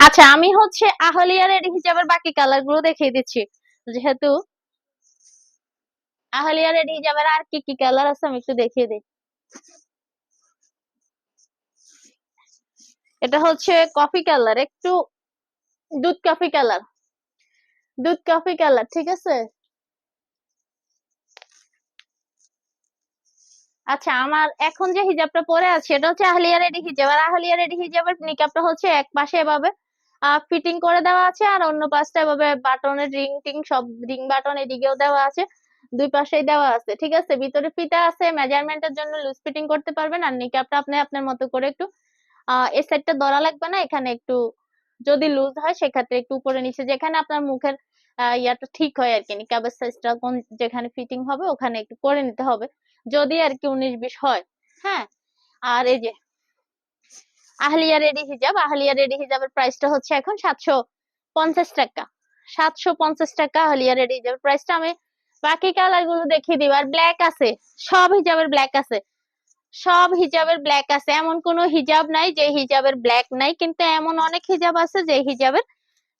আচ্ছা আমি হচ্ছে আহলিয়া রেডি হিজাবের বাকি কালারগুলো দেখিয়ে দিচ্ছি। যেহেতু আহলিয়া রেডি হিজাবের আর কি কি কালার আছে আমি একটু দেখিয়ে দিই। এটা হচ্ছে কফি কালার একটু দুধ কফি কালার দুধ কফি কালার ঠিক আছে? আচ্ছা আমার এখন যে হিজাবটা পরে আছে, এটা হচ্ছে আহলিয়া রেডি হিজাব। আর আহলিয়া রেডি হিজাবের নিকাবটা হচ্ছে এক পাশে এভাবে। ফিটিং করে দেওয়া আছে আর অন্য পাশটা এভাবে বাটনের রিং টিং সব রিং বাটন এদিকেও দেওয়া আছে, দুই পাশেই দেওয়া আছে, ঠিক আছে? ভিতরে ফিতা আছে মেজারমেন্টের জন্য লুজ ফিটিং করতে পারবেন আর নিকাবটা আপনি আপনার মতো করে একটু, আহ এই সাইডটা ধরা লাগবে না, এখানে একটু যদি লুজ হয় সেক্ষেত্রে একটু উপরে নিচে, যেখানে আপনার মুখের ইয়াটা ঠিক হয় আর কি নিকাবের সাইজটা কোন যেখানে ফিটিং হবে ওখানে একটু করে নিতে হবে, যদি আর কি উনিশ বিশ হয় হ্যাঁ? আর এই যে আহলিয়া রেডি হিজাব। আহলিয়া রেডি হিজাবের প্রাইসটা হচ্ছে এখন সাতশো পঞ্চাশ টাকা। সাতশো পঞ্চাশ টাকা আহলিয়া রেডি হিজাবের প্রাইসটা আমি বাকি কালারগুলো দেখিয়ে দিব। আর ব্ল্যাক আছে। সব হিজাবের ব্ল্যাক আছে। সব হিজাবের ব্ল্যাক আছে। এমন কোনো হিজাব নাই যে হিজাবের ব্ল্যাক নাই। কিন্তু এমন অনেক হিজাব আছে যে হিজাবের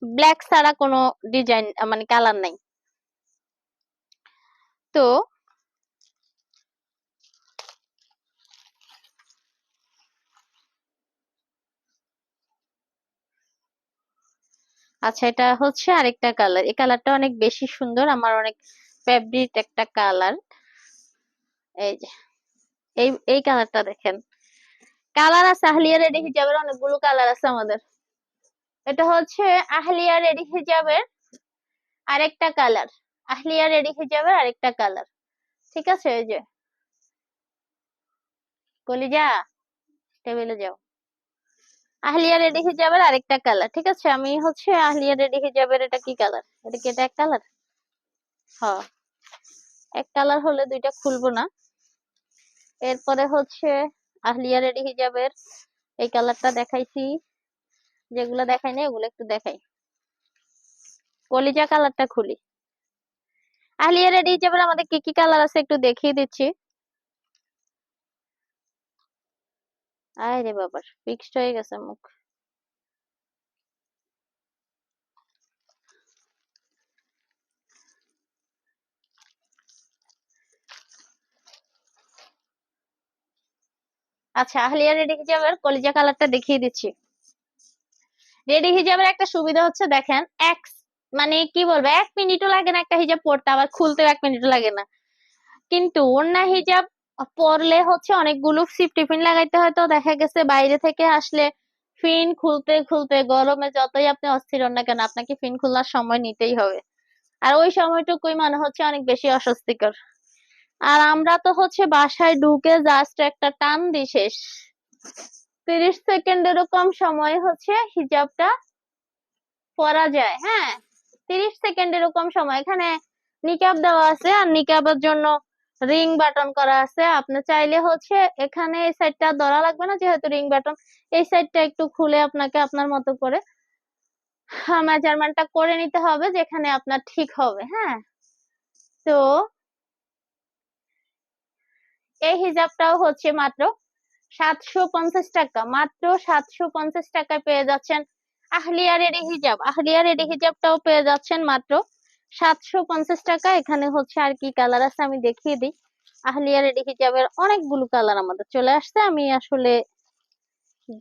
ব্ল্যাক ছাড়া কোনো ডিজাইন মানে কালার নাই। তো আচ্ছা এটা হচ্ছে আরেকটা কালার এই কালারটা অনেক বেশি সুন্দর, আমার অনেক ফেভারিট একটা কালার এই যে, এই এই কালারটা দেখেন। কালার আছে আহলিয়া রেডি হিজাবের, অনেকগুলো কালার আছে আমাদের। এটা হচ্ছে আহলিয়া রেডি হিজাবের আরেকটা কালার আহলিয়া রেডি হিজাবের আরেকটা কালার ঠিক আছে, এই যে। কলিজা টেবিলে যাও। আহলিয়া রেডি হিজাবের আরেকটা কালার ঠিক আছে? আমি হচ্ছে আহলিয়া রেডি হিজাবের এটা কি কালার এটা কি এটা এক কালার হ্যাঁ এক কালার হলে দুইটা খুলবো না। এরপরে হচ্ছে আহলিয়া রেডি হিজাবের এই কালারটা দেখাইছি। যেগুলো দেখাই না ওগুলো একটু দেখাই। কলিজা কালারটা খুলি। আহলিয়া রেডি হিজাবের আমাদের কি কি কালার আছে একটু দেখিয়ে দিচ্ছি। আয় রে বাবার ফিক্সড হয়ে গেছে মুখ। আচ্ছা আহলিয়া রেডি হিজাবের কলিজা কালারটা দেখিয়ে দিচ্ছি। রেডি হিজাবের একটা সুবিধা হচ্ছে, দেখেন, এক মানে কি বলব, এক মিনিটও লাগে না একটা হিজাব পরতে আবার খুলতেও এক মিনিটও লাগে না। কিন্তু অন্য হিজাব পরলে হচ্ছে অনেকগুলো টিফিন লাগাইতে হয় তো দেখা গেছে বাইরে থেকে আসলে ফিন খুলতে খুলতে গরমে যতই আপনি অস্থির হন না কেন, আপনাকে ফিন খোলার সময় নিতেই হবে। আর ওই সময়টুকুই মানে হচ্ছে অনেক বেশি অস্বস্তিকর। আর আমরা তো হচ্ছে বাসায় ঢুকে জাস্ট একটা টান দি শেষ। তিরিশ সেকেন্ডেরও কম সময় হচ্ছে হিজাবটা পরা যায় হ্যাঁ? তিরিশ সেকেন্ডেরও কম সময়। এখানে নিকাব দেওয়া আছে, আর নিকাবের জন্য রিং বাটন করা আছে। আপনি চাইলে হচ্ছে এখানে এই সাইডটা ধরা লাগবে না, যেহেতু রিং বাটন এই সাইডটা একটু খুলে আপনাকে আপনার মতো করে মেজারমেন্টটা করে নিতে হবে যেখানে আপনার ঠিক হবে হ্যাঁ। তো এই হিজাবটাও হচ্ছে মাত্র সাতশো পঞ্চাশ টাকা, মাত্র সাতশো পঞ্চাশ টাকায় পেয়ে যাচ্ছেন আহলিয়া রেডি হিজাব আহলিয়া রেডি হিজাবটাও পেয়ে যাচ্ছেন মাত্র সাতশো পঞ্চাশ টাকা। এখানে হচ্ছে আর কি কালার আছে আমি দেখিয়ে দিই। আহলিয়া রেডি হিজাবের অনেকগুলো কালার আমাদের চলে আসছে। আমি আসলে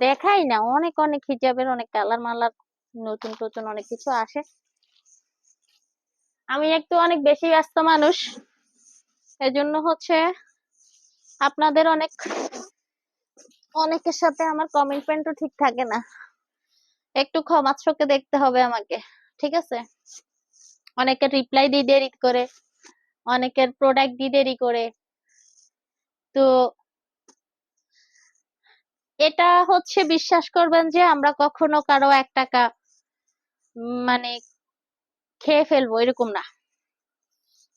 দেখাই না। অনেক অনেক হিজাবের অনেক কালার মালার নতুন নতুন অনেক কিছু আসে। আমি একটু অনেক বেশি ব্যস্ত মানুষ। এজন্য হচ্ছে আপনাদের অনেক, অনেকের সাথে আমার কমিটমেন্টও ঠিক থাকে না। একটু ক্ষমা দেখতে হবে আমাকে। ঠিক আছে? অনেকের রিপ্লাই দিয়ে দেরি করে, অনেকের প্রোডাক্ট দিয়ে দেরি করে। তো এটা হচ্ছে বিশ্বাস করবেন যে আমরা কখনো কারও এক টাকা মানে খেয়ে ফেলব এরকম না।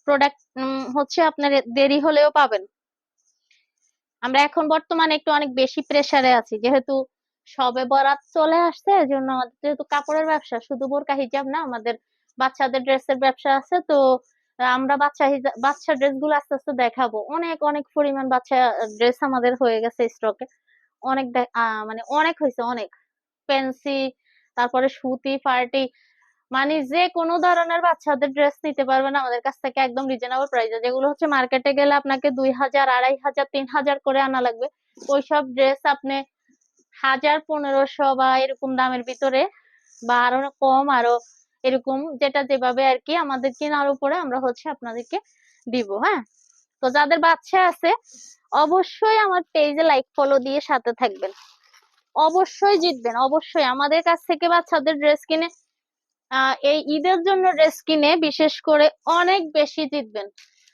প্রোডাক্ট হচ্ছে আপনার দেরি হলেও পাবেন। আমরা এখন বর্তমানে একটু অনেক বেশি প্রেসারে আছি, যেহেতু সবে বরাত চলে আসছে, এজন্য আমাদের যেহেতু কাপড়ের ব্যবসা, শুধু বোরকা হিজাব না, আমাদের বাচ্চাদের ড্রেসের ব্যবসা আছে, তো আমরা বাচ্চা বাচ্চা ড্রেসগুলো আস্তে আস্তে দেখাবো। অনেক অনেক পরিমাণ বাচ্চা ড্রেস আমাদের হয়ে গেছে স্টকে অনেক মানে অনেক হয়েছে অনেক। ফ্যান্সি তারপরে সুতি, পার্টি মানে যে কোনো ধরনের বাচ্চাদের ড্রেস নিতে পারবেন আমাদের কাছ থেকে একদম রিজনেবল প্রাইসে যেগুলো হচ্ছে মার্কেটে গেলে আপনাকে দুই হাজার, আড়াই হাজার, তিন হাজার করে আনা লাগবে। ওইসব ড্রেস আপনি হাজার, পনেরোশো বা এরকম দামের ভিতরে বা আরও কম, আরও এরকম যেটা যেভাবে আর কি আমাদের কেনার উপরে আমরা হচ্ছে আপনাদেরকে দিব হ্যাঁ? তো যাদের বাচ্চা আছে, অবশ্যই আমার পেজে লাইক ফলো দিয়ে সাথে থাকবেন। অবশ্যই জিতবেন, অবশ্যই। আমাদের কাছ থেকে বাচ্চাদের ড্রেস কিনে এই ঈদের জন্য ড্রেস কিনে বিশেষ করে অনেক বেশি জিতবেন।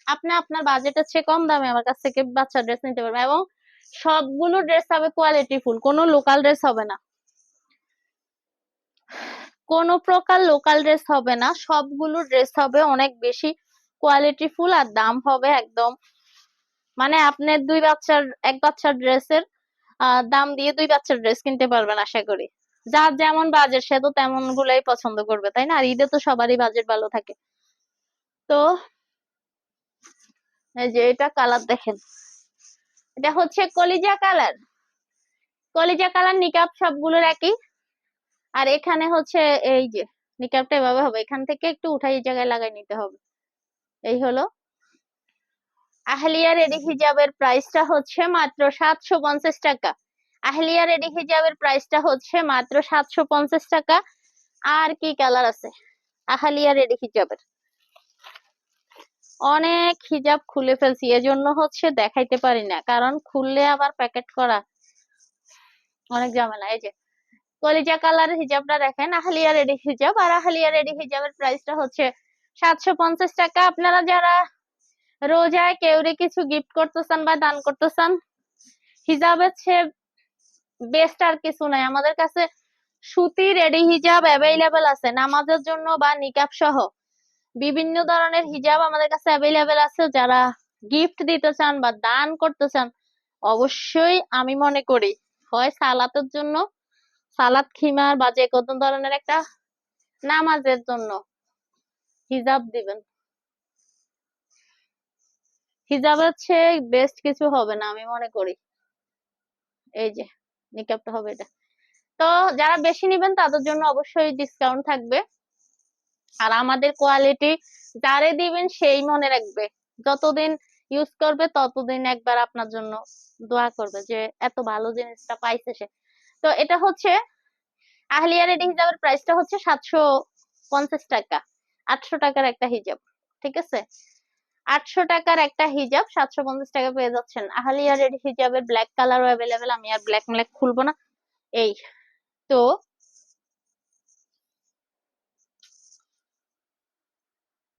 আপনি আপনার বাজেটের চেয়ে কম দামে আমার কাছ থেকে বাচ্চা ড্রেস নিতে পারবেন এবং সবগুলো ড্রেস হবে কোয়ালিটি ফুল কোনো লোকাল ড্রেস হবে না। কোনো প্রকার লোকাল ড্রেস হবে না। সবগুলো ড্রেস হবে, অনেক বেশি কোয়ালিটি ফুল আর দাম হবে একদম। মানে আপনার দুই বাচ্চার, এক বাচ্চার ড্রেসের দাম দিয়ে দুই বাচ্চার ড্রেস কিনতে পারবেন আশা করি। যার যেমন বাজেট সে তো তেমন গুলাই পছন্দ করবে, তাই না? আর ঈদে তো সবারই বাজেট ভালো থাকে। তো এই যে এটা কালার দেখেন। এটা হচ্ছে কলিজা কালার কলিজা কালার নিকাব সবগুলোর একই। আর এখানে হচ্ছে এই যে নিকাবটা এভাবে হবে এখান থেকে একটু উঠাই এই জায়গায় লাগাই নিতে হবে। এই হলো। আহলিয়া রেডি হিজাবের প্রাইসটা হচ্ছে মাত্র সাতশো পঞ্চাশ টাকা। আহলিয়া রেডি হিজাবের প্রাইসটা হচ্ছে মাত্র সাতশো পঞ্চাশ টাকা। আর কি কালার আছে? আহলিয়া রেডি হিজাবের। অনেক হিজাব খুলে ফেলছি এজন্য হচ্ছে দেখাইতে পারি না কারণ খুললে আবার প্যাকেট করা অনেক ঝামেলা। এই যে কলিজা কালারের হিজাবটা দেখেন, আহলিয়া রেডি হিজাব। আর আহলিয়া রেডি হিজাবের প্রাইসটা হচ্ছে সাতশো পঞ্চাশ টাকা। আপনারা যারা রোজায় কেউরে কিছু গিফট করতেছেন বা দান করতেছেন হিজাবের চেয়ে বেস্ট আর কিছু নাই। আমাদের কাছে সুতি রেডি হিজাব অ্যাভেলেবেল আছে, নামাজের জন্য বা নিকাব সহ। বিভিন্ন ধরনের হিজাব আমাদের কাছে অ্যাভেলেবেল আছে। যারা গিফট দিতে চান বা দান করতে চান, অবশ্যই আমি মনে করি, হয় সালাতের জন্য সালাত খিমার বা যে কোনো ধরনের একটা নামাজের জন্য হিজাব দিবেন। হিজাবের চেয়ে বেস্ট কিছু হবে না, আমি মনে করি। এই যে, নিকাবটা হবে এটা। তো যারা বেশি নেবেন তাদের জন্য অবশ্যই ডিসকাউন্ট থাকবে। আর আমাদের কোয়ালিটি যারে দিবেন সেই মনে রাখবে। যতদিন ইউজ করবে ততদিন একবার আপনার জন্য দোয়া করবে যে, এত ভালো জিনিসটা পাইছে সে। তো এটা হচ্ছে আহলিয়া রেডি হিজাবের প্রাইসটা হচ্ছে সাতশো পঞ্চাশ টাকা, আটশো টাকার একটা হিজাব, ঠিক আছে? আটশো টাকার একটা হিজাব সাতশো পঞ্চাশ টাকা পেয়ে যাচ্ছেন। আহলিয়া রেডি হিজাবের ব্ল্যাক কালারও অ্যাভেলেবেল আমি আর ব্ল্যাক ম্ল্যাক খুলবো না। এই, তো